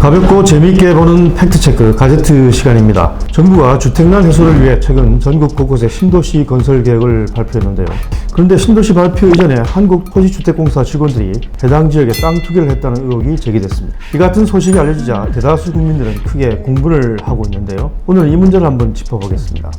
가볍고 재미있게 보는 팩트체크 가제트 시간입니다. 정부가 주택난 해소를 위해 최근 전국 곳곳에 신도시 건설 계획을 발표했는데요. 그런데 신도시 발표 이전에 한국토지주택공사 직원들이 해당 지역에 땅 투기를 했다는 의혹이 제기됐습니다. 이 같은 소식이 알려지자 대다수 국민들은 크게 공분을 하고 있는데요. 오늘 이 문제를 한번 짚어보겠습니다.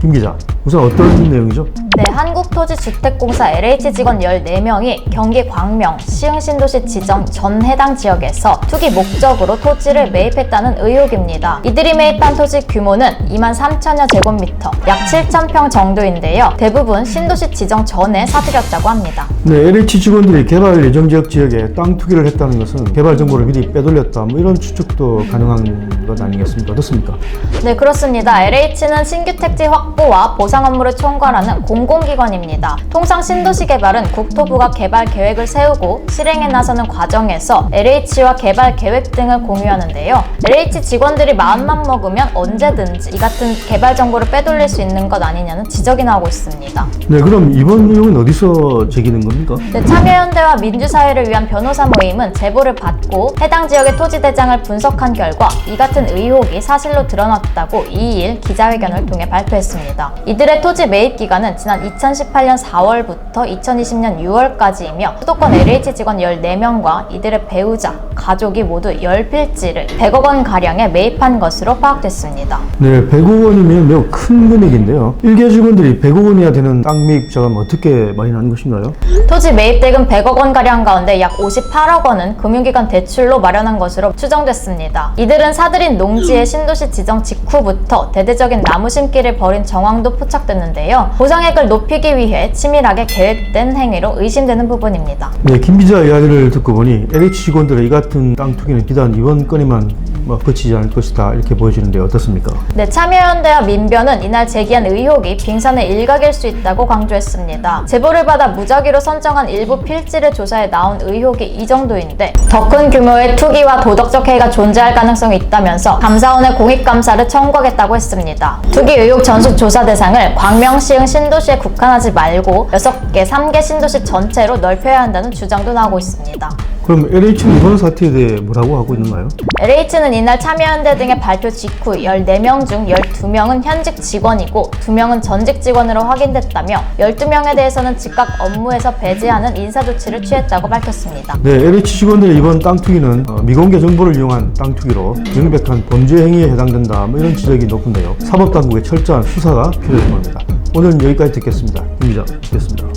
김 기자, 우선 어떤 내용이죠? 네, 한국토지주택공사 LH 직원 14명이 경기 광명, 시흥신도시 지정 전 해당 지역에서 투기 목적으로 토지를 매입했다는 의혹입니다. 이들이 매입한 토지 규모는 2만 3천여 제곱미터, 약 7천 평 정도인데요. 대부분 신도시 지정 전에 사들였다고 합니다. 네, LH 직원들이 개발 예정 지역 지역에 땅 투기를 했다는 것은 개발 정보를 미리 빼돌렸다, 뭐 이런 추측도 가능한 것 아니겠습니까? 어떻습니까? 네, 그렇습니다. LH는 신규 택지 확보와 보상 업무를 총괄하는 공공기 관입니다. 통상 신도시 개발은 국토부가 개발 계획을 세우고 실행에 나서는 과정에서 LH와 개발 계획 등을 공유하는데요. LH 직원들이 마음만 먹으면 언제든지 이 같은 개발 정보를 빼돌릴 수 있는 것 아니냐는 지적이 나오고 있습니다. 네, 그럼 이번 의혹은 어디서 제기된 겁니까? 네, 참여연대와 민주사회를 위한 변호사 모임은 제보를 받고 해당 지역의 토지 대장을 분석한 결과 이 같은 의혹이 사실로 드러났다고 2일 기자회견을 통해 발표했습니다. 이들의 토지 매입 기간은 지난 2018년 4월부터 2020년 6월까지이며 수도권 LH 직원 14명과 이들의 배우자, 가족이 모두 10필지를 100억 원 가량에 매입한 것으로 파악됐습니다. 네, 100억 원이면 매우 큰 금액인데요. 일개 직원들이 100억 원이나 되는 땅 매입 자금 어떻게 마련하는 것인가요? 토지 매입 대금 100억 원 가량 가운데 약 58억 원은 금융기관 대출로 마련한 것으로 추정됐습니다. 이들은 사들인 농지의 신도시 지정 직후부터 대대적인 나무 심기를 벌인 정황도 포착됐는데요. 보상액을 높 이기 위해 치밀하게 계획된 행위로 의심되는 부분입니다. 네, 김 기자 이야기를 듣고 보니 LH 직원들의 이 같은 땅 투기는 비단 이번 건에만 뭐 그치지 않을 것이다 이렇게 보여지는데 어떻습니까? 네, 참여연대와 민변은 이날 제기한 의혹이 빙산의 일각일 수 있다고 강조했습니다. 제보를 받아 무작위로 선정한 일부 필지를 조사해 나온 의혹이 이 정도인데 더 큰 규모의 투기와 도덕적 해이가 존재할 가능성이 있다면서 감사원에 공익감사를 청구하겠다고 했습니다. 투기 의혹 전수 조사 대상을 광명, 시흥, 신도시에 국한하지 말고 6개, 3개 신도시 전체로 넓혀야 한다는 주장도 나오고 있습니다. 그럼 LH는 이번 사태에 대해 뭐라고 하고 있는가요? LH는 이날 참여연대 등의 발표 직후 14명 중 12명은 현직 직원이고 2명은 전직 직원으로 확인됐다며 12명에 대해서는 즉각 업무에서 배제하는 인사조치를 취했다고 밝혔습니다. 네, LH 직원들의 이번 땅 투기는 어, 미공개 정보를 이용한 땅 투기로 명백한 범죄 행위에 해당된다 뭐 이런 지적이 높은데요. 사법당국의 철저한 수사가 필요해 보입니다. 오늘 여기까지 듣겠습니다. 김 기자, 듣겠습니다.